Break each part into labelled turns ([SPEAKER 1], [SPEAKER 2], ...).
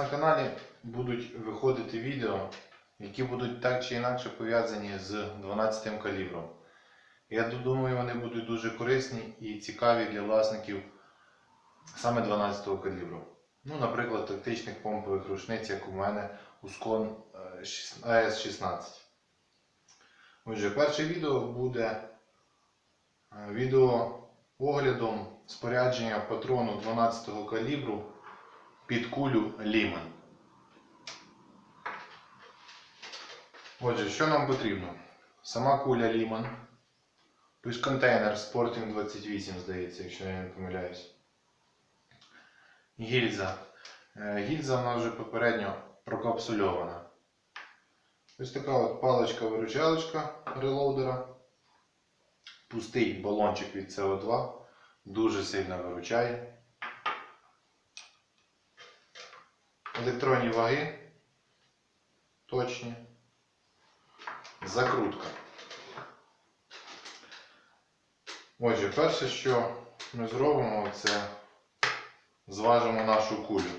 [SPEAKER 1] на каналі будуть виходити відео, які будуть так чи інакше пов'язані з 12 калібром. Я думаю, вони будуть дуже корисні і цікаві для власників саме 12 калібру. Ну, наприклад, тактичних помпових рушниць, як у мене Ускон е, шіс- АС-16. Отже, перше відео буде е, відео оглядом спорядження патрону 12 калібру під кулю Ліман. Отже, що нам потрібно? Сама куля Ліман. Пиш-контейнер Sporting 28, здається, якщо я не помиляюсь. Гільза. Е, Гільза вона вже попередньо прокапсульована. Ось така от паличка-виручалочка релоудера. Пустий балончик від СО2. Дуже сильно виручає. Електронні ваги. Точні. Закрутка. Отже, перше, що ми зробимо, це зважимо нашу кулю.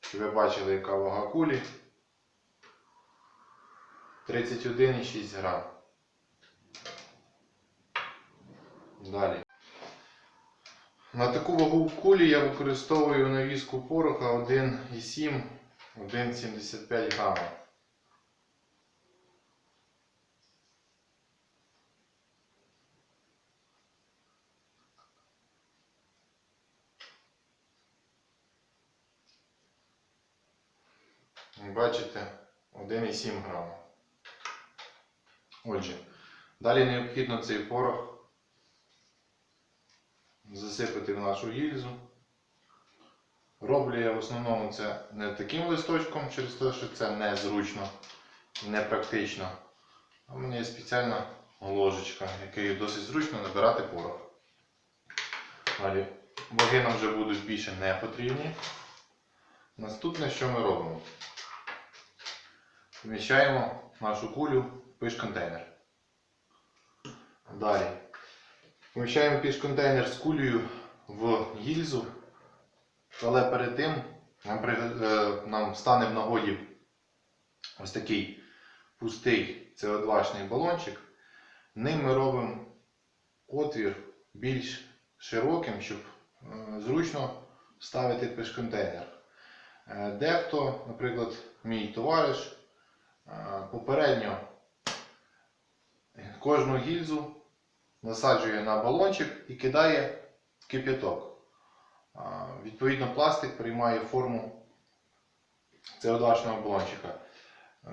[SPEAKER 1] Щоб ви бачили, яка вага кулі. 31,6 грам. Далі. На таку вагу кулі я використовую навіску пороха 1,7, 1,75 грама. Бачите, 1,7 грама. Отже, далі необхідно цей порох засипати в нашу гільзу. Роблю я в основному це не таким листочком, через те, що це незручно непрактично. В мене є спеціальна ложечка, якою досить зручно набирати порох. Далі ваги нам вже будуть більше не потрібні. Наступне, що ми робимо? Поміщаємо нашу кулю в пиш-контейнер. Далі. Поміщаємо піш-контейнер з кулею в гільзу, але перед тим нам, е, стане в нагоді ось такий пустий CO2-шний балончик. Ним ми робимо отвір більш широким, щоб е, зручно ставити пиш-контейнер. Е, Дехто, наприклад, мій товариш, попередньо кожну гільзу насаджує на балончик і кидає кип'яток. Відповідно, пластик приймає форму CO2-шного балончика. Е,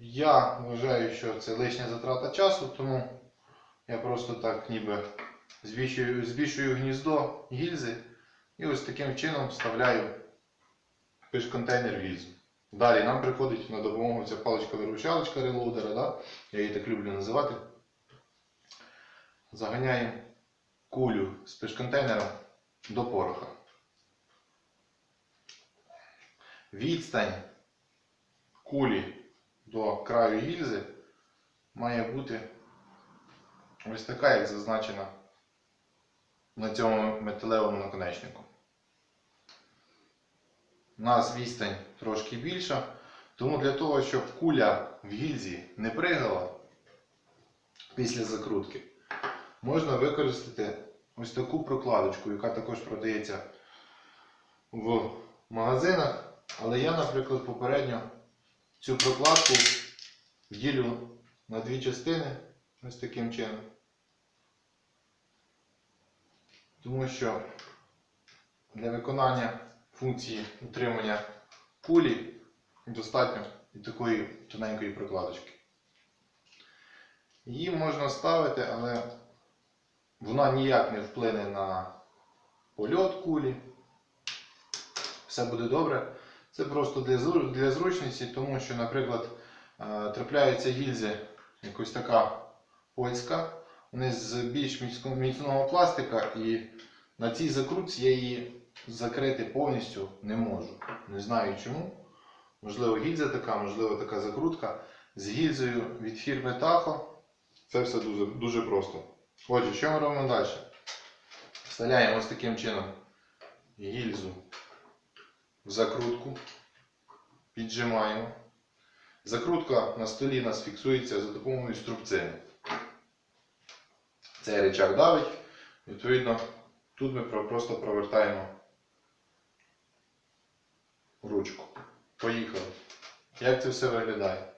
[SPEAKER 1] Я вважаю, що це лишня затрата часу, тому я просто так ніби збільшую, збільшую гніздо гільзи і ось таким чином вставляю пиш-контейнер в гільзу. Далі нам приходить на допомогу ця паличка-виручалочка релоудера, да? я її так люблю називати. Заганяємо кулю з пиш-контейнера до пороха. Відстань кулі до краю гільзи має бути ось така, як зазначена на цьому металевому наконечнику. У нас відстань трошки більша, тому для того, щоб куля в гільзі не пригала після закрутки, можна використати ось таку прокладочку, яка також продається в магазинах. Але я, наприклад, попередньо цю прокладку ділю на дві частини ось таким чином. Тому що для виконання функції утримання кулі достатньо і такої тоненької прокладочки. Її можна ставити, але вона ніяк не вплине на польот кулі. Все буде добре. Це просто для, зручності, тому що, наприклад, е, трапляються гільзи, якось така польська, вони з більш міцного пластика, і на цій закрутці я її закрити повністю не можу. Не знаю чому. Можливо, гільза така, можливо, така закрутка. З гільзою від фірми Tahoe це все дуже, дуже просто. Отже, що ми робимо далі? Вставляємо ось таким чином гільзу в закрутку. піджимаємо. Закрутка на столі нас фіксується за допомогою струбцини. Цей рычаг давить. Відповідно, тут ми просто провертаємо ручку. Поїхали. Як це все виглядає?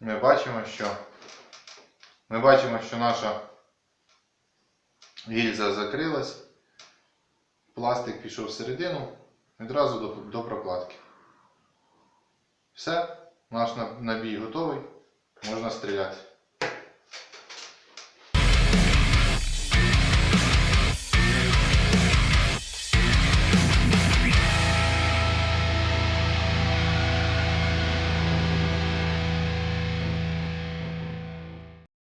[SPEAKER 1] Ми бачимо, що ми бачимо, що наша гільза закрилась, пластик пішов всередину, відразу до, до прокладки. Все, наш набій готовий, можна стріляти.